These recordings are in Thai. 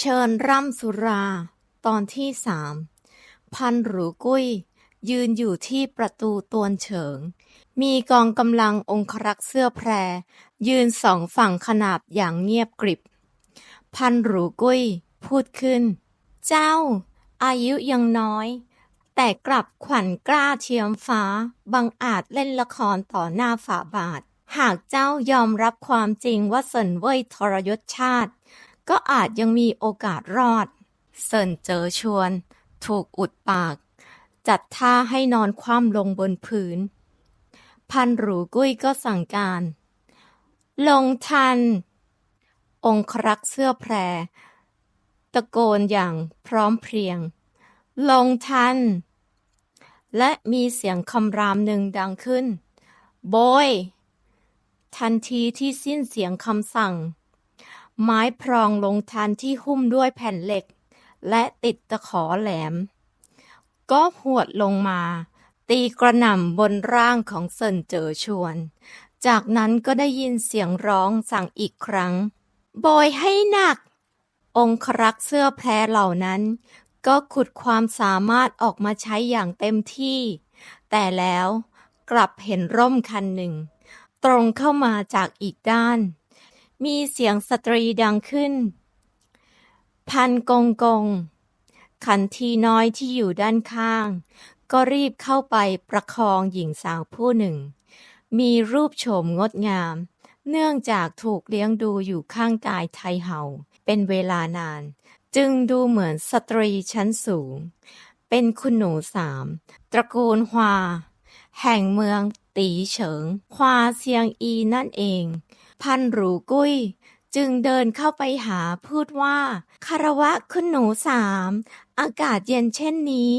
เชิญร่ำสุรา ตอนที่สาม พันหรูกุ้ย ยืนอยู่ที่ประตูตวนเฉิง มีกองกำลังองครักษ์เสื้อแพร ยืนสองฝั่งขนาบอย่างเงียบกริบ พันหรูกุ้ย พูดขึ้น เจ้า อายุยังน้อย แต่กลับขวัญกล้าเทียมฟ้า บังอาจเล่นละครต่อหน้าฝาบาท หากเจ้ายอมรับความจริงว่าเซินเว่ยทรยศชาติ ก็อาจยังมีโอกาสรอด เซินเจอชวน ถูกอุดปาก จัดท่าให้นอนคว่ำลงบนพื้น พันหรูกุ้ยก็สั่งการ ลงทัน องครักษเสื้อแพร ตะโกนอย่างพร้อมเพรียง ลงทัน และมีเสียงคำรามหนึ่งดังขึ้น โบยทันทีที่สิ้นเสียงคำสั่ง ไม้พรองลงทันที่หุ้มด้วยแผ่นเหล็ก และติดตะขอแหลม ก็หวดลงมา ตีกระหน่ำบนร่างของเซินเจอชวน จากนั้นก็ได้ยินเสียงร้องสั่งอีกครั้ง โบยให้หนัก องครักษ์เสื้อแพรเหล่านั้น ก็ขุดความสามารถออกมาใช้อย่างเต็มที่ แต่แล้วกลับเห็นร่มคันหนึ่ง ตรงเข้ามาจากอีกด้าน มีเสียงสตรีดังขึ้น พันกงกง ขันทีน้อยที่อยู่ด้านข้าง ก็รีบเข้าไปประคองหญิงสาวผู้หนึ่ง มีรูปโฉมงดงาม เนื่องจากถูกเลี้ยงดูอยู่ข้างกายไทเห่า เป็นเวลานาน จึงดูเหมือนสตรีชั้นสูง เป็นคุณหนูสาม ตระกูลฮวา แห่งเมืองตีเฉิงฮวาเซียงอีนั่นเอง พันหรูกุ้ย จึงเดินเข้าไปหาพูดว่า คารวะคุณหนูสาม อากาศเย็นเช่นนี้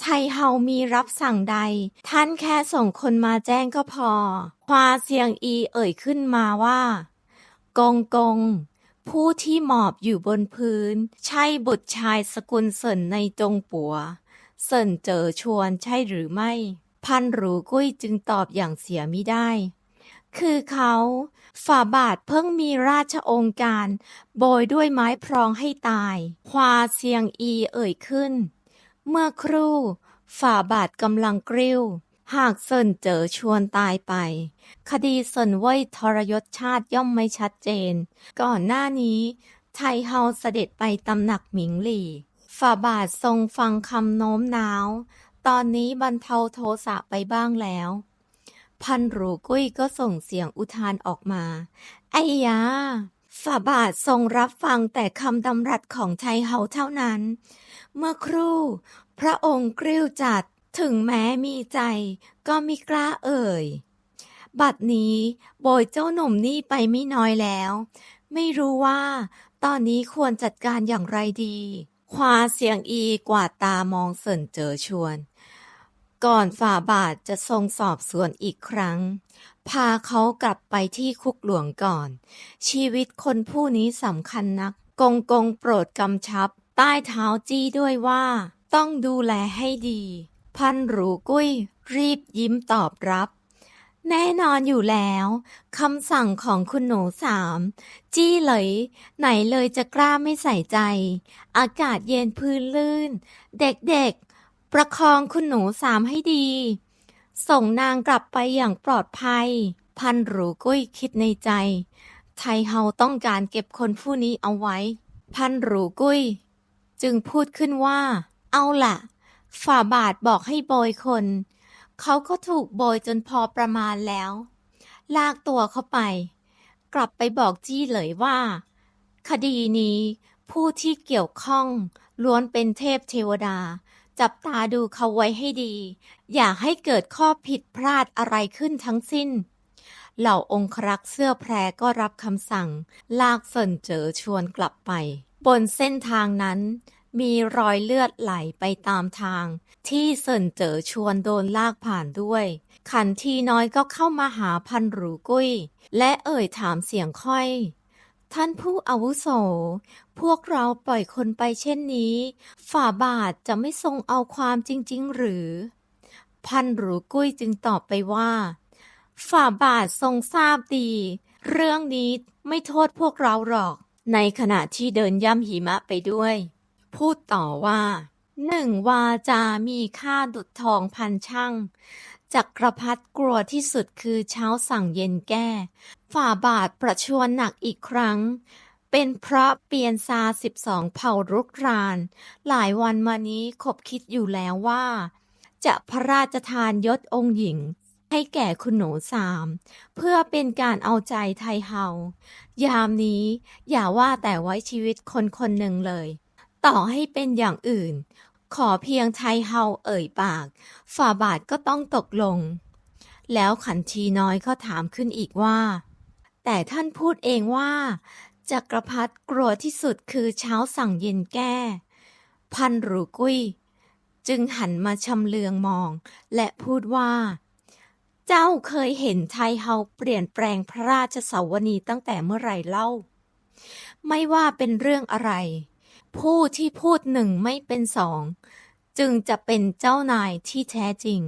ไทเฮามีรับสั่งใด ท่านแค่ส่งคนมาแจ้งก็พอฮวาเซียงอีเอ่ยขึ้นมาว่า กงกงผู้ที่หมอบอยู่บนพื้น ใช่บุตรชายสกุลเซินในจงปัวเซินเจอชวนใช่หรือไม่ พันหรูกุ้ยจึงตอบอย่างเสียมิได้ คือเขาฝ่าบาทเพิ่งมีราชองค์การ โบยด้วยไม้พรองให้ตายฮวาเซียงอีเอ่ยขึ้น เมื่อครู่ ฝ่าบาทกำลังกริ้ว หากเซินเจอชวนตายไป คดีเซินเว่ยทรยศชาติย่อมไม่ชัดเจน ก่อนหน้านี้ ไทเฮาเสด็จไปตำหนักหมิงหลี่ ฝ่าบาททรงฟังคำโน้มน้าว ตอนนี้บรรเทาโทสะไปบ้างแล้ว พันรูกุ้ยก็ส่งเสียงอุทานออกมา ไอ้ยาฝ่าบาททรงรับฟังแต่คำดำรัสของไทเฮาเท่านั้น เมื่อครู่ พระองค์กริ้วจัดถึงแม้มีใจ ก็มิกล้าเอ่ย บัดนี้โบยเจ้าหนุ่มนี่ไปไม่น้อยแล้ว ไม่รู้ว่า ตอนนี้ควรจัดการอย่างไรดี ควาเสียงอีกวาดตามองเสินเจอชวน ก่อนฝ่าบาทจะทรงสอบสวนอีกครั้ง พาเขากลับไปที่คุกหลวงก่อน ชีวิตคนผู้นี้สำคัญนัก กงกงโปรดกำชับ ใต้เท้าจี้ด้วยว่า ต้องดูแลให้ดี พันหรูกุ้ย รีบยิ้มตอบรับ แน่นอนอยู่แล้วคำสั่งของคุณหนูสาม จี้เลย ไหนเลยจะกล้าไม่ใส่ใจ อากาศเย็นพื้นลื่น เด็กๆ ประคองคุณหนูสามให้ดี ส่งนางกลับไปอย่างปลอดภัย พันหรูกุ้ยคิดในใจ ไทเฮาต้องการเก็บคนผู้นี้เอาไว้ พันหรูกุ้ย จึงพูดขึ้นว่า เอาล่ะ ฝ่าบาทบอกให้โบยคน เขาก็ถูกโบยจนพอประมาณแล้ว ลากตัวเขาไป กลับไปบอกจี้เลยว่า คดีนี้ผู้ที่เกี่ยวข้องล้วนเป็นเทพเทวดา จับตาดูเขาไว้ให้ดี อย่าให้เกิดข้อผิดพลาดอะไรขึ้นทั้งสิ้น เหล่าองครักษ์เสื้อแพรก็รับคำสั่ง ลากเซินเจอชวนกลับไป บนเส้นทางนั้น มีรอยเลือดไหลไปตามทาง ที่เซินเจอชวนโดนลากผ่านด้วย ขันทีน้อยก็เข้ามาหาพันหรูกุ้ย และเอ่ยถามเสียงค่อย ท่านผู้อาวุโส พวกเราปล่อยคนไปเช่นนี้ ฝ่าบาทจะไม่ทรงเอาความจริง ๆ หรือ พันหรูกุ้ยจึงตอบไปว่า ฝ่าบาททรงทราบดี เรื่องนี้ไม่โทษพวกเราหรอก ในขณะที่เดินย่ำหิมะไปด้วย พูดต่อว่า หนึ่งวาจามีค่าดุจทองพันช่าง จักรพรรดิกลัวที่สุดคือเช้าสั่งเย็นแก้ ฝ่าบาทประชวรหนักอีกครั้ง เป็นเพราะเปลี่ยนซาสิบสองเผ่ารุกราน หลายวันมานี้ขบคิดอยู่แล้วว่า จะพระราชทานยศองค์หญิงให้แก่คุณหนูสาม เพื่อเป็นการเอาใจไทยเฮา ยามนี้อย่าว่าแต่ไว้ชีวิตคนคนหนึ่งเลย ต่อให้เป็นอย่างอื่น ขอเพียงไทยเฮาเอ่ยปาก ฝ่าบาทก็ต้องตกลง แล้วขันทีน้อยก็ถามขึ้นอีกว่า แต่ท่านพูดเองว่าจักรพรรดิกลัวที่สุดคือเช้าสั่งเย็นแก้ พันหรูกุ้ย จึงหันมาชำเลืองมอง และพูดว่า เจ้าเคยเห็นไทยเฮาเปลี่ยนแปลงพระราชสาวนีตั้งแต่เมื่อไหร่เล่า ไม่ว่าเป็นเรื่องอะไร ผู้ที่พูดหนึ่งไม่เป็นสอง จึงจะเป็นเจ้านายที่แท้จริง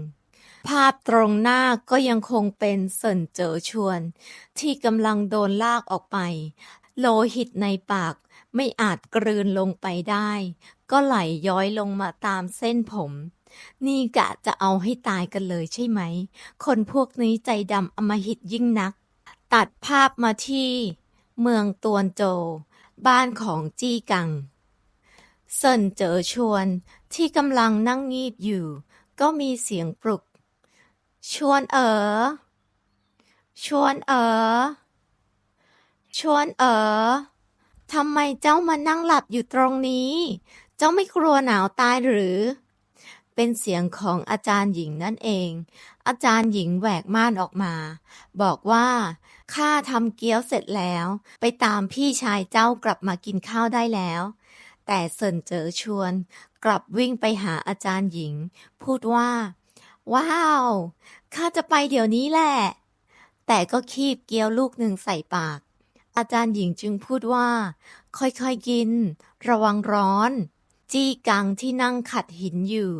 ภาพตรงหน้าก็ยังคงเป็นเซินเจ๋อชวน ที่กำลังโดนลากออกไป โลหิตในปากไม่อาจกลืนลงไปได้ ก็ไหลย้อยลงมาตามเส้นผม นี่กะจะเอาให้ตายกันเลยใช่ไหม คนพวกนี้ใจดำอมหิตยิ่งนัก ตัดภาพมาที่ เมืองตวนโจ บ้านของจี้กัง เซินเจ๋อชวน ที่กำลังนั่งงีบอยู่ ก็มีเสียงปลุก ชวนเอ๋อ ชวนเอ๋อ ชวนเอ๋อทำไมเจ้ามานั่งหลับอยู่ตรงนี้ เจ้าไม่กลัวหนาวตายหรือ เป็นเสียงของอาจารย์หญิงนั่นเอง อาจารย์หญิงแหวกม่านออกมา บอกว่าข้าทำเกี๊ยวเสร็จแล้ว ไปตามพี่ชายเจ้ากลับมากินข้าวได้แล้ว แต่เซินเจอชวนกลับวิ่งไปหาอาจารย์หญิง พูดว่า ว้าว ข้าจะไปเดี๋ยวนี้แหละ แต่ก็คีบเกี๊ยวลูกหนึ่งใส่ปาก อาจารย์หญิงจึงพูดว่า ค่อยๆกิน ระวังร้อน จี้กังที่นั่งขัดหินอยู่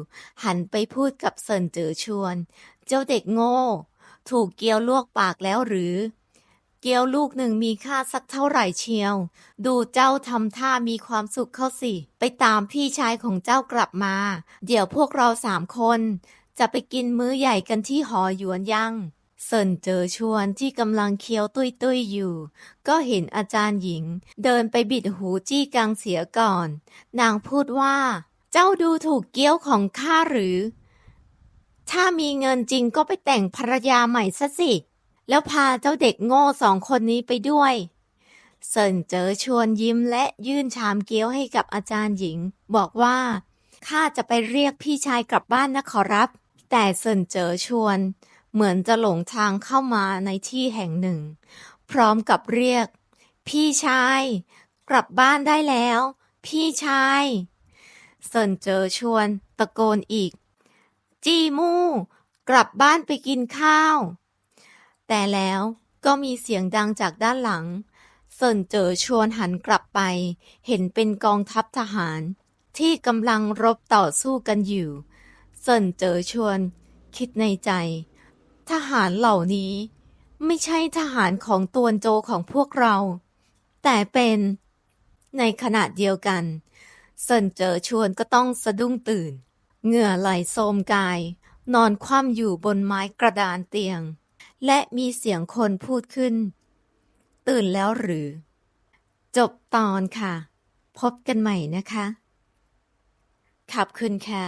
หันไปพูดกับเซินเจ๋อชวน เจ้าเด็กโง่ ถูกเกี๊ยวลวกปากแล้วหรือ เกี๊ยวลูกหนึ่งมีค่าสักเท่าไหร่เชียว ดูเจ้าทำท่ามีความสุขเข้าสิ ไปตามพี่ชายของเจ้ากลับมา เดี๋ยวพวกเราสามคน จะไปกินมื้อใหญ่กันที่หอหยวนยังเซินเจอชวนที่กำลังเคี้ยวตุ้ยตุ้ยอยู่ ก็เห็นอาจารย์หญิง เดินไปบิดหูจี้กังเสียก่อน นางพูดว่า เจ้าดูถูกเกี้ยวของข้าหรือ ถ้ามีเงินจริงก็ไปแต่งภรรยาใหม่ซะสิ แล้วพาเจ้าเด็กโง่สองคนนี้ไปด้วย เซินเจอชวนยิ้มและยื่นชามเกี๊ยวให้กับอาจารย์หญิง บอกว่าข้าจะไปเรียกพี่ชายกลับบ้านนะขอรับ แต่เซินเจอชวน เหมือนจะหลงทางเข้ามาในที่แห่งหนึ่ง พร้อมกับเรียก พี่ชาย กลับบ้านได้แล้ว พี่ชายเซินเจอชวน ตะโกนอีก จีมู กลับบ้านไปกินข้าว แต่แล้วก็มีเสียงดังจากด้านหลัง เซินเจอชวนหันกลับไป เห็นเป็นกองทัพทหาร ที่กำลังรบต่อสู้กันอยู่ เซินเจอชวน คิดในใจ ทหารเหล่านี้ ไม่ใช่ทหารของตวนโจของพวกเรา แต่เป็น ในขณะเดียวกัน เซินเจอชวนก็ต้องสะดุ้งตื่น เหงื่อไหลโทมกาย นอนคว่ำอยู่บนไม้กระดานเตียง และมีเสียงคนพูดขึ้น ตื่นแล้วหรือ จบตอนค่ะ พบกันใหม่นะคะ ขอบคุณค่ะ